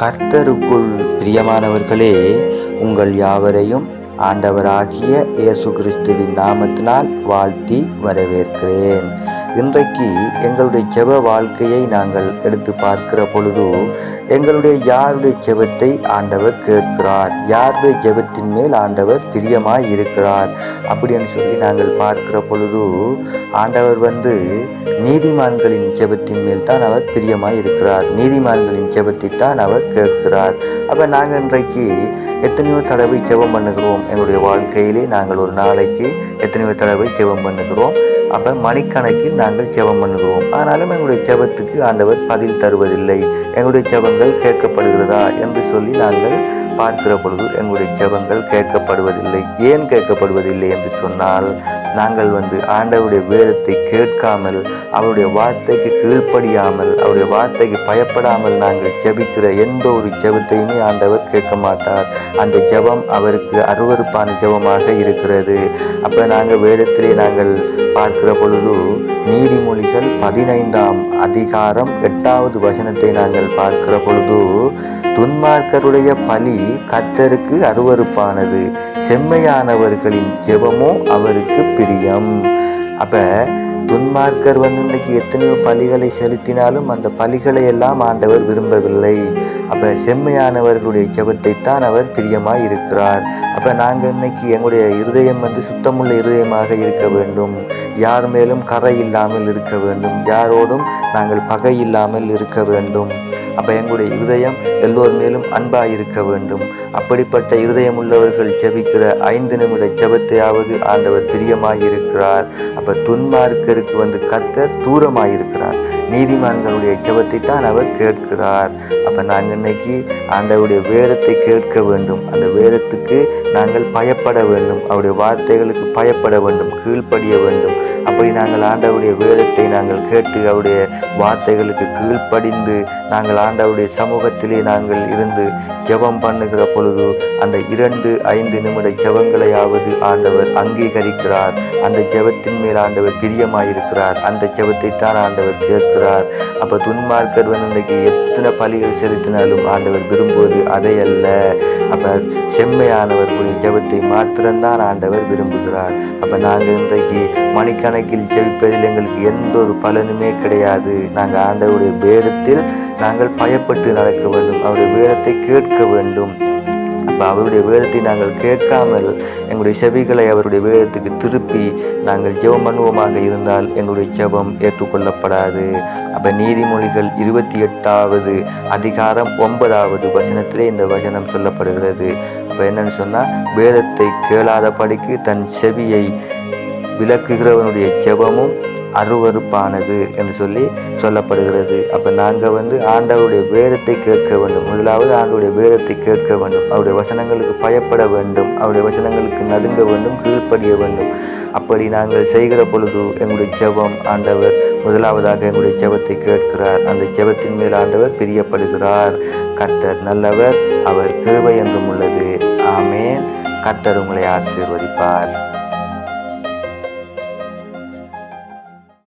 கர்த்தருக்குள் பிரியமானவர்களே உங்கள் யாவரையும் ஆண்டவராகிய இயேசு கிறிஸ்துவின் நாமத்தினால் வாழ்த்தி வரவேற்கிறேன். இன்றைக்கு எங்களுடைய ஜெப வாழ்க்கையை நாங்கள் எடுத்து பார்க்கிற பொழுது எங்களுடைய யாருடைய ஜெபத்தை ஆண்டவர் கேட்கிறார்? யாருடைய ஜெபத்தின் மேல் ஆண்டவர் பிரியமாய் இருக்கிறார்? அப்படின்னு சொல்லி நாங்கள் பார்க்கிற பொழுது ஆண்டவர் வந்து நீதிமான்களின் ஜெபத்தின் மேல் தான் அவர் பிரியமாய் இருக்கிறார். நீதிமான்களின் ஜெபத்தை தான் அவர் கேட்கிறார். அப்போ நாங்கள் இன்றைக்கு எத்தனையோ தடவை ஜெபம் பண்ணுகிறோம். எங்களுடைய வாழ்க்கையிலே நாங்கள் ஒரு நாளைக்கு எத்தனையோ தடவை ஜெபம் பண்ணுகிறோம். அப்போ மணிக்கணக்கில் நாங்கள் ஜெபம் பண்ணுகிறோம். ஆனாலும் எங்களுடைய ஜெபத்துக்கு ஆண்டவர் பதில் தருவதில்லை. எங்களுடைய ஜெபங்கள் கேட்கப்படுகிறதா என்று சொல்லி நாங்கள் பார்க்கிற பொழுது எங்களுடைய ஜெபங்கள் கேட்கப்படுவதில்லை. ஏன் கேட்கப்படுவதில்லை என்று சொன்னால் நாங்கள் வந்து ஆண்டவருடைய வேதத்தை கேட்காமல் அவருடைய வார்த்தைக்கு கீழ்ப்படியாமல் அவருடைய வார்த்தைக்கு பயப்படாமல் நாங்கள் ஜெபிக்கிற எந்த ஒரு ஜெபத்தையுமே ஆண்டவர் கேட்க மாட்டார். அந்த ஜெபம் அவருக்கு அருவறுப்பான ஜெபமாக இருக்கிறது. அப்போ நாங்கள் வேதத்திலே நாங்கள் பார்க்கிற பொழுது நீதிமொழிகள் பதினைந்தாம் அதிகாரம் எட்டாவது வசனத்தை நாங்கள் பார்க்கிற பொழுது துன்மார்க்கருடைய பலி கர்த்தருக்கு அருவறுப்பானது செம்மையானவர்களின் ஜெபமோ அவருக்கு பிரியம். அப்போ துன்மார்க்கர் வந்து இன்னைக்கு எத்தனையோ பலிகளை செலுத்தினாலும் அந்த பலிகளை எல்லாம் ஆண்டவர் விரும்பவில்லை. அப்போ செம்மையானவர்களுடைய ஜெபத்தை தான் அவர் பிரியமாக இருக்கிறார். அப்போ நாங்கள் இன்னைக்கு எங்களுடைய இருதயம் வந்து சுத்தமுள்ள இருதயமாக இருக்க வேண்டும். யார் மேலும் கரை இல்லாமல் இருக்க வேண்டும். யாரோடும் நாங்கள் பகை இல்லாமல் இருக்க வேண்டும். அப்போ எங்களுடைய இருதயம் எல்லோர் மேலும் அன்பாக இருக்க வேண்டும். அப்படிப்பட்ட இருதயம் உள்ளவர்கள் ஜெபிக்கிற ஐந்து நிமிட ஜெபத்தையாவது ஆண்டவர் பிரியமாய் இருக்கிறார் அப்போ துன்மார்க்கருக்கு வந்து கத்தர் தூரமாக இருக்கிறார் நீதிமான்களுடைய ஜெபத்தை தான் அவர் கேட்கிறார். அப்போ நாங்கள் இன்னைக்கு ஆண்டவருடைய வேதத்தை கேட்க வேண்டும். அந்த வேதத்துக்கு நாங்கள் பயப்பட வேண்டும். அவருடைய வார்த்தைகளுக்கு பயப்பட வேண்டும். கீழ்ப்படிய வேண்டும். அப்படி நாங்கள் ஆண்டவுடைய வேதத்தை நாங்கள் கேட்டு அவருடைய வார்த்தைகளுக்கு கீழ்ப்படிந்து நாங்கள் ஆண்டவுடைய சமூகத்திலே நாங்கள் இருந்து ஜெபம் பண்ணுகிற பொழுது அந்த இரண்டு ஐந்து நிமிட ஜெபங்களையாவது ஆண்டவர் அங்கீகரிக்கிறார். அந்த ஜெபத்தின் மேல் ஆண்டவர் பிரியமாயிருக்கிறார். அந்த ஜெபத்தை தான் ஆண்டவர் கேட்கிறார். அப்போ துன்மார்க்கர் வந்து இன்றைக்கு எத்தனை பலிகள் செலுத்தினாலும் ஆண்டவர் விரும்புவது அதை அல்ல. அப்போ செம்மையானவர்களுடைய ஜெபத்தை மாத்திரம்தான் ஆண்டவர் விரும்புகிறார். அப்போ நாங்கள் இன்றைக்கு மணிக்கணக்கில் ஜெபிப்பதில் எங்களுக்கு எந்த ஒரு பலனுமே கிடையாது. நாங்கள் ஆண்டவருடைய வேதத்தில் நாங்கள் பயப்பட்டு நடக்க வேண்டும். அவருடைய வேதத்தை கேட்க வேண்டும். அப்போ அவருடைய வேதத்தை நாங்கள் கேட்காமல் எங்களுடைய செவிகளை அவருடைய வேதத்துக்கு திருப்பி நாங்கள் ஜெபம் பண்ணுவோமாக இருந்தால் எங்களுடைய ஜெபம் ஏற்றுக்கொள்ளப்படாது. அப்போ நீதிமொழிகள் இருபத்தி எட்டாவது அதிகாரம் ஒன்பதாவது வசனத்திலே இந்த வசனம் சொல்லப்படுகிறது. அப்போ என்னன்னு சொன்னால் வேதத்தை கேளாத படிக்கு தன் செவியை விளக்குகிறவனுடைய ஜெபமும் அருவறுப்பானது என்று சொல்லி சொல்லப்படுகிறது. அப்போ நாங்கள் வந்து ஆண்டவருடைய வேதத்தை கேட்க வேண்டும். முதலாவது ஆண்டவருடைய வேதத்தை கேட்க வேண்டும். அவருடைய வசனங்களுக்கு பயப்பட வேண்டும். அவருடைய வசனங்களுக்கு நடுங்க வேண்டும். கீழ்ப்படிய வேண்டும். அப்படி நாங்கள் செய்கிற பொழுது எங்களுடைய ஜெபம் ஆண்டவர் முதலாவதாக எங்களுடைய ஜெபத்தை கேட்கிறார். அந்த ஜெபத்தின் மேல் ஆண்டவர் பிரியப்படுகிறார். கர்த்தர் நல்லவர். அவர் கிருபை என்றும் உள்ளது. ஆமேன். கர்த்தர் உங்களை ஆசீர்வதிப்பார்.